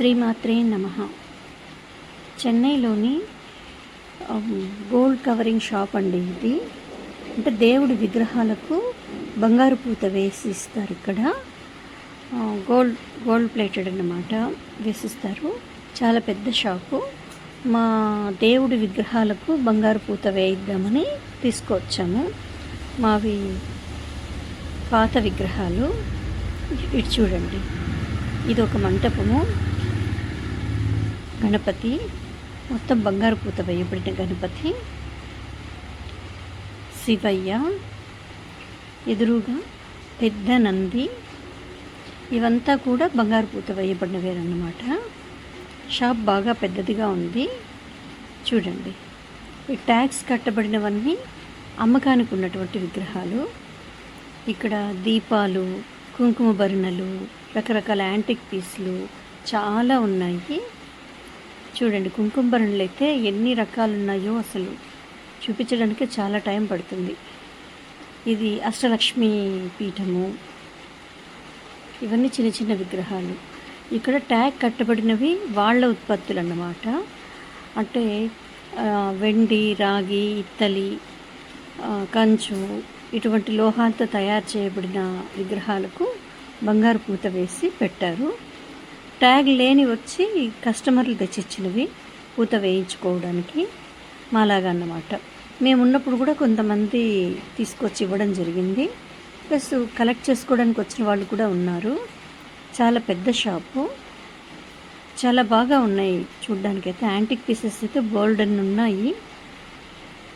శ్రీమాత్రే నమ. చెన్నైలోని గోల్డ్ కవరింగ్ షాప్ అండి ఇది. అంటే దేవుడి విగ్రహాలకు బంగారు పూత వేసి ఇస్తారు ఇక్కడ గోల్డ్ గోల్డ్ ప్లేటెడ్ అన్నమాట వేసిస్తారు. చాలా పెద్ద షాపు. మా దేవుడి విగ్రహాలకు బంగారు పూత వేయిద్దామని తీసుకొచ్చాము. మావి పాత విగ్రహాలు. ఇటు చూడండి. ఇది ఒక మంటపము. గణపతి మొత్తం బంగారు పూత వేయబడిన గణపతి. శివయ్య ఎదురుగా పెద్ద నంది. ఇవంతా కూడా బంగారు పూత వేయబడినవేనమాట షాప్ బాగా పెద్దదిగా ఉంది. చూడండి. ఈ ట్యాక్స్ కట్టబడినవన్నీ అమ్మకానికి ఉన్నటువంటి విగ్రహాలు. ఇక్కడ దీపాలు కుంకుమ భరణలు రకరకాల యాంటిక్ పీసులు చాలా ఉన్నాయి. చూడండి కుంకుమ అయితే ఎన్ని రకాలు ఉన్నాయో అసలు చూపించడానికి చాలా టైం పడుతుంది. ఇది అష్టలక్ష్మి పీఠము. ఇవన్నీ చిన్న చిన్న విగ్రహాలు. ఇక్కడ ట్యాగ్ కట్టబడినవి వాళ్ళ ఉత్పత్తులు అన్నమాట అంటే వెండి రాగి ఇత్తలి కంచు ఇటువంటి లోహాలతో తయారు చేయబడిన విగ్రహాలకు బంగారు పూత వేసి పెట్టారు. ట్యాగ్ లేని వచ్చి కస్టమర్లు తెచ్చిచ్చినవి పూత వేయించుకోవడానికి మాలాగా అన్నమాట. మేము ఉన్నప్పుడు కూడా కొంతమంది తీసుకొచ్చి ఇవ్వడం జరిగింది. ప్లస్ కలెక్ట్ చేసుకోవడానికి వచ్చిన వాళ్ళు కూడా ఉన్నారు. చాలా పెద్ద షాపు. చాలా బాగా ఉన్నాయి చూడ్డానికైతే. యాంటిక్ పీసెస్ అయితే బోల్డ్ అని ఉన్నాయి.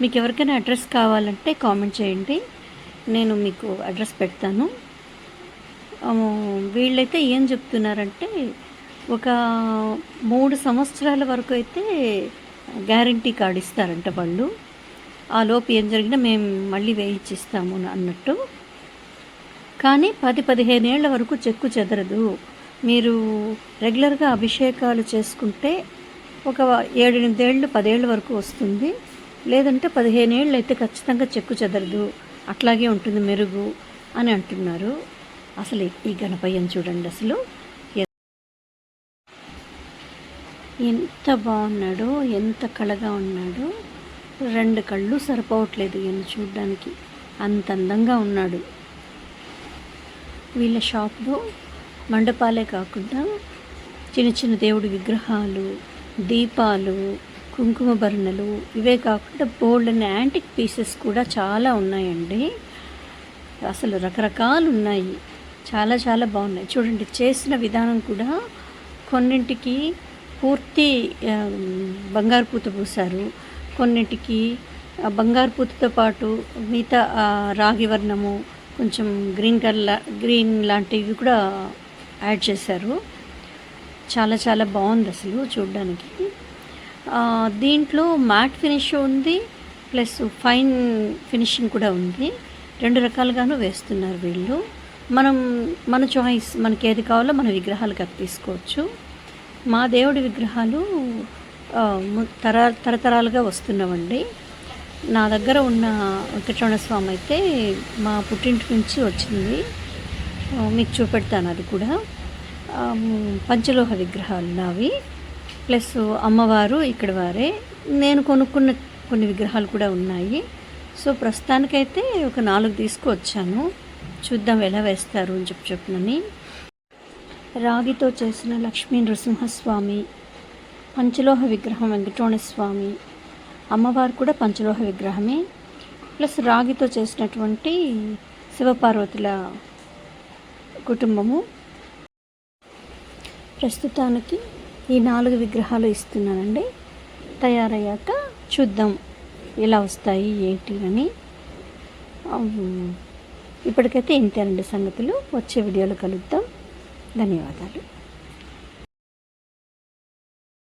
మీకు ఎవరికైనా అడ్రస్ కావాలంటే కామెంట్ చేయండి. నేను మీకు అడ్రస్ పెడతాను. వీళ్ళైతే ఏం చెప్తున్నారంటే ఒక మూడు సంవత్సరాల వరకు అయితే గ్యారంటీ కార్డు ఇస్తారంట వాళ్ళు. ఆ లోపు ఏం జరిగినా మేము మళ్ళీ వేయించిస్తాము అన్నట్టు. కానీ పది పదిహేను ఏళ్ళ వరకు చెక్కు చెదరదు. మీరు రెగ్యులర్గా అభిషేకాలు చేసుకుంటే ఒక ఏడెనిమిదేళ్ళు పదేళ్ళ వరకు వస్తుంది. లేదంటే పదిహేను ఏళ్ళు అయితే ఖచ్చితంగా చెక్కు చెదరదు. అట్లాగే ఉంటుంది మెరుగు అని అంటున్నారు. అసలు ఈ గణపయ్యం చూడండి అసలు. ఎంత బాగున్నాడో ఎంత కళగా ఉన్నాడో రెండు కళ్ళు సరిపోవట్లేదు ఈయన చూడ్డానికి. అంత అందంగా ఉన్నాడు. వీళ్ళ షాప్లో మండపాలే కాకుండా చిన్న చిన్న దేవుడి విగ్రహాలు దీపాలు కుంకుమ భరణలు ఇవే కాకుండా బోల్డ్ అనే యాంటిక్ పీసెస్ కూడా చాలా ఉన్నాయండి. అసలు రకరకాలు ఉన్నాయి. చాలా చాలా బాగున్నాయి. చూడండి చేసిన విధానం కూడా కొన్నింటికి పూర్తి బంగారు పూత పూసారు కొన్నిటికి బంగారు పూతతో పాటు మిగతా రాగి వర్ణము కొంచెం గ్రీన్ కలర్ గ్రీన్ లాంటివి కూడా యాడ్ చేశారు. చాలా చాలా బాగుంది అసలు చూడడానికి. దీంట్లో మ్యాట్ ఫినిష్ ఉంది ప్లస్ ఫైన్ ఫినిషింగ్ కూడా ఉంది. రెండు రకాలుగాను వేస్తున్నారు వీళ్ళు. మనం మన చాయిస్ మనకి ఏది కావాలో మన విగ్రహాలకు అది తీసుకోవచ్చు. మా దేవుడి విగ్రహాలు తర తరతరాలుగా వస్తున్నామండి నా దగ్గర ఉన్న వెంకటరమణ స్వామి అయితే మా పుట్టింటి నుంచి వచ్చింది. మీకు చూపెడతాను అది కూడా. పంచలోహ విగ్రహాలు నావి. ప్లస్ అమ్మవారు ఇక్కడ వారే. నేను కొనుక్కున్న కొన్ని విగ్రహాలు కూడా ఉన్నాయి. సో ప్రస్తుతానికైతే ఒక నాలుగు తీసుకువచ్చాను. చూద్దాం ఎలా వేస్తారు అని చెప్పి చెప్పినని రాగితో చేసిన లక్ష్మీ నృసింహస్వామి పంచలోహ విగ్రహం వెంకటరమణ స్వామి అమ్మవారు కూడా పంచలోహ విగ్రహమే. ప్లస్ రాగితో చేసినటువంటి శివపార్వతుల కుటుంబము. ప్రస్తుతానికి ఈ నాలుగు విగ్రహాలు ఇస్తున్నానండి. తయారయ్యాక చూద్దాం ఎలా వస్తాయి ఏంటి అని. ఇప్పటికైతే ఇంతేనండి సంగతులు. వచ్చే వీడియోలో కలుద్దాం. ధన్యవాదాలు.